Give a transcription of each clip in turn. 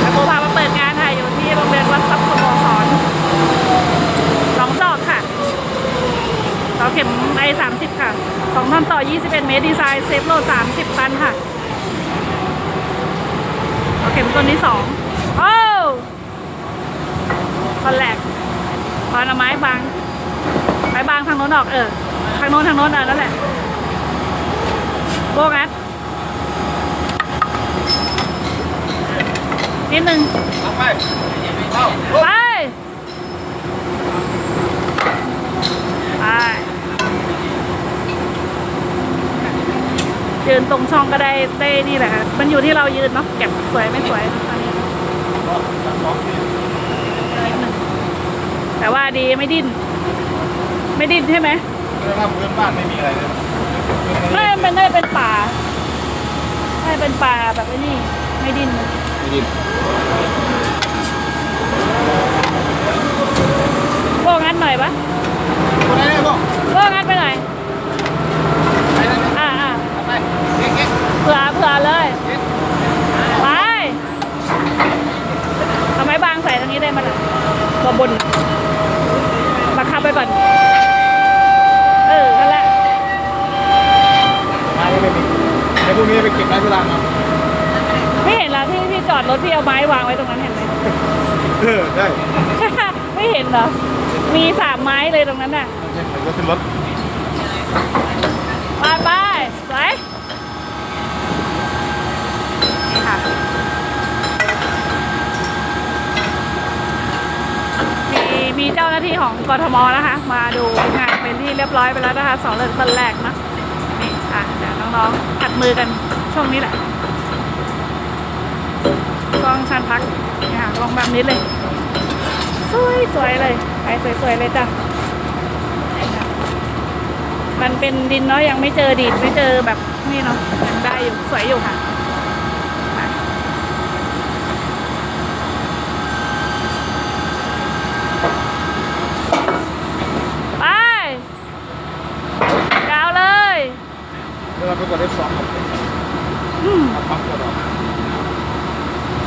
แล้วโบพามาเปิดงานค่ะอยู่ที่โรงเรียนวัดทรัพย์สโมสรหนองจอกค่ะเสาเข็มไอสามสิบค่ะสองท่อนต่อ21เมตรดีไซน์เซฟโหลด30ตันค่ะเสาเข็มต้นที่สองโอ้ตอนแรกตอนเอาไม้บางไม้บางทางโน้นออกเออ ทางโน้นทางโน้นอะนั่นแหละโบงัด นิดนึงไปไปยืนตรงช่องก็ได้ได้นี่แหละค่ะมันอยู่ที่เรายืนเนาะเก็บสวยไม่สวยอันนี้แต่ว่าดีไม่ดิ้น ไม่ดิ้นใช่ไหมถ้าพื้นบ้านไม่มีอะไรเลยไม่มันได้เป็นป่าได้เป็นป่าแบบนี่ไม่ดิ้นไม่ดิน โบงัดหน่ อยปะคนไหนเนี่ยพ่อโบงัดไปหน่อยไปเลยอ่าอ่าไปเก๊กเก๊กเผื่อเผื่อเลยเก๊กไปเอาไม้บางใส่ตรงนี้ได้ไหมล่ะตัวบนบังคับไปก่อน เออนั่นแหละไม้ไม่มีเดี๋ยวพรุ่งนี้ไปเก็บไม้ที่ร้านมาไม่เห็นเหรอที่พี่จอดรถพี่เอาไม้วางไว้ตรงนั้นเห็นไหมเออได้ ไม่เห็นเหรอ มีสามไม้เลยตรงนั้นน่ะเดี๋ยวก็ขึ้นรถไปไปไปนี่ค่ะ มีมีเจ้าหน้าที่ของกทมนะคะ มาดูงานเป็นที่เรียบร้อยไปแล้วนะคะสองเรื่องต้นแรกนะนี่อะเดี๋ยวน้องๆผัดมือกันช่วงนี้แหละช่วงชันพักนี่ค่ะลงแบบนี้เลยส วยสวยเลย ไปสวยๆเลยจ้ะนี่ค่ะมันเป็นดินเนาะยังไม่เจอดินไม่เจอแบบนี่เนาะยังได้อยู่สวยอยู่ค่ะมาไปยาวเลยเดี๋ยวเราไปกดได้สองครับอืมเอาปั๊มกดออก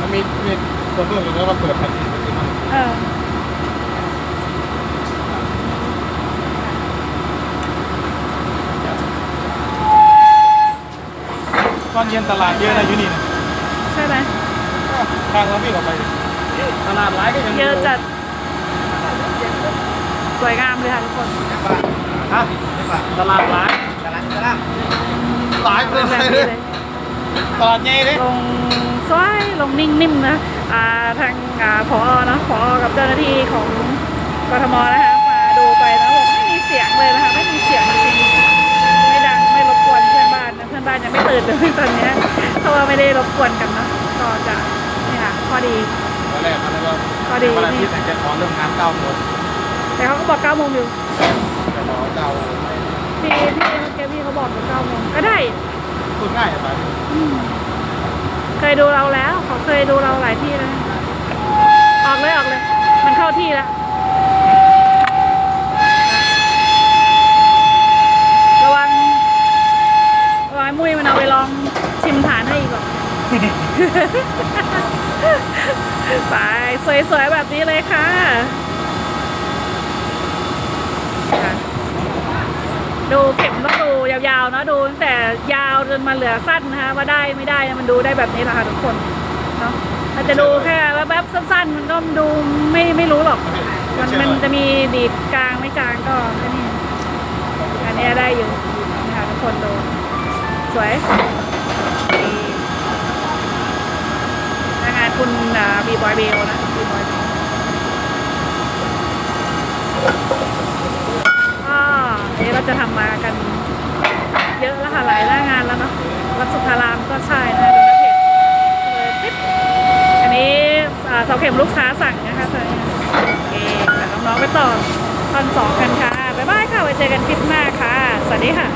มันมีมีตัวเรื่องอยู่แล้วเราเปิดแผ่นที่มันเออ อนเย็นตลาดเยอะนะยูนี่นะใช่ไหมทางเราวิ่งออกไปตลาดร้ายก็ยังเยอะจัดสวยงามเลยค่ะทุกคนฮะตลาดร้ายตลาดตลาดร้ายเลเป็นแบบนี้ยเลยตลาดใหญ่เลยลงสวยลงนิ่งนิ่มนะอ่าทางอ่าผอเนาะผอกับเจ้าหน้าที่ของกทมนะคะ บ้านนะเพื่อนบ้านยังไม่ตื่นเลยตอนเนี้ยเพราะว่าไม่ได้รบกวนกันเนอะก็จะนี่ค่ะข้อดีตอนแรกมันก็ก็ดีวันอาทิตย์แต่จะขอเริ่มงานเก้าโมงแต่เขาก็บอก9โมงอยู่แต่ขอเก้าพี่พี่เกพี่เขาบอกอยู่9โมงก็ได้พูดง่ายไปอืมเคยดูเราแล้วเขาเคยดูเราหลายที่แล้วออกเลยออกเลย มันเข้าที่แล้ว ระวังระวังมุ้ยมันเอาไปลองชิมฐานให้อีกหรอก ไป สวยๆแบบนี้เลยค่ะ ดูเข็มต้องดูยาวๆเนะดูตั้งแต่ยาวจนมาเหลือสั้นนะคะว่าได้ไม่ได้มันดูได้แบบนี้แหละค่ะทุกคนเนาะถ้าจะดูแค่แวบๆสั้น ๆ มันก็ดูไม่ไม่รู้หรอก มันมันจะมีดีดกลางไม่กลางก็แค่นี้อันนี้ได้อยู่นี่ค่ะทุกคนดูสวย คุณบีบอยเบลนะบีบอยก็เดี๋ยวเราจะทำมากัน เยอะแล้วค่ะหลายหน้างานแล้วเนาะรัดสุทารามก็ใช่นะดูนะเพจเลยติ๊บอันนี้เสาเข็มลูกค้าสั่งนะคะเธอเอ๊น้องๆไปต่อตอนสองกันค่ะ บ๊ายบายค่ะ ไว้เจอกันคลิปหน้าค่ะ สวัสดีค่ะ